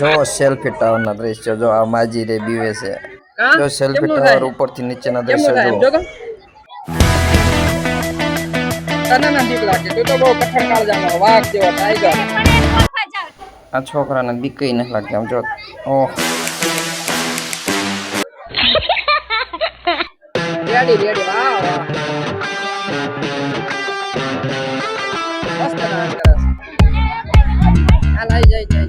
જો સેલ્ફી ટાવરના દ્રશ્ય જો આ માજી રે બીવે છે. કા? જો સેલ્ફી કેમનું ટાવર થાય? ઉપરથી નીચેના કેમનું દ્રશ્ય થાય? એમ જો જો તો? તને ના બીક લાગે. તું તો બહુ કઠણ કાળજાનો વાઘ જેવો ટાઈગર આ છોકરાને બીકઈ નથી લાગતી આમ જો. ઓહ. રેડી રેડી વાહ વાહ. મસ્ત નાચ કરે છે. હાલ જાય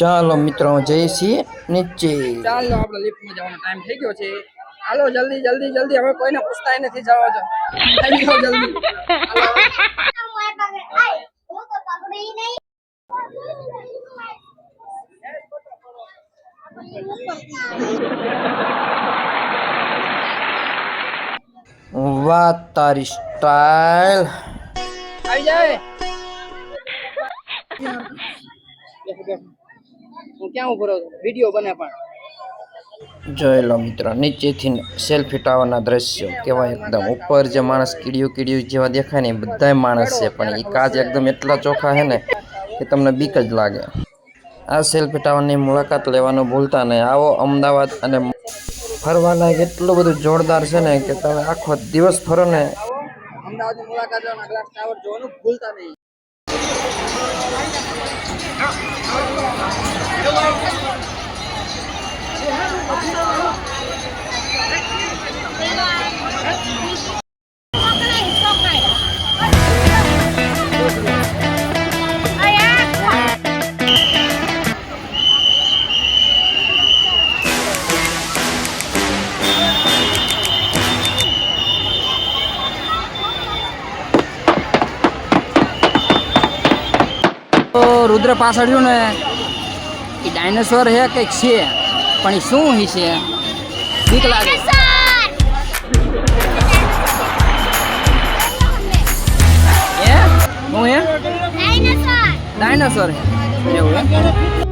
ચાલો મિત્રો જઈએ છીએ નીચે. ચાલો આપણે લિફ્ટમાં જવાનો ટાઈમ થઈ ગયો છે. હાલો જલ્દી જલ્દી જલ્દી. હવે કોઈને પૂછતા નથી જવા દો. જલ્દી હું તો પકડી નહીં વાહ તારી સ્ટાઈલ આવી જાય. હું ક્યાં ઊભો રહું વીડિયો બને પણ. જોઈ લો મિત્રો નીચેથી સેલ્ફી ટાવરના દ્રશ્યો કેવાય એકદમ ઉપર જે માણસ કીડિયું કીડિયું જેવા દેખાય ને એ બધાય માણસ છે. પણ એ કાચ એકદમ એટલા ચોખ્ખા છે ને કે તમને બીક જ લાગે. આ સેલ્ફી ટાવરની મુલાકાત લેવાનું ભૂલતા નહીં. આવો અમદાવાદ અને ફરવાના એટલું બધું જોરદાર છે ને કે તમે આખો દિવસ ફરો ને અમદાવાદની મુલાકાત લેવાના ગ્લાસ ટાવર જોવાનું ભૂલતા નહીં. તો રુદ્ર પાછળ રહ્યું ને એ ડાયનોસોર છે કંઈક છે પણ એ શું હી છે? બીક લાગે. હે? હે ડાયનોસોર હે. એવું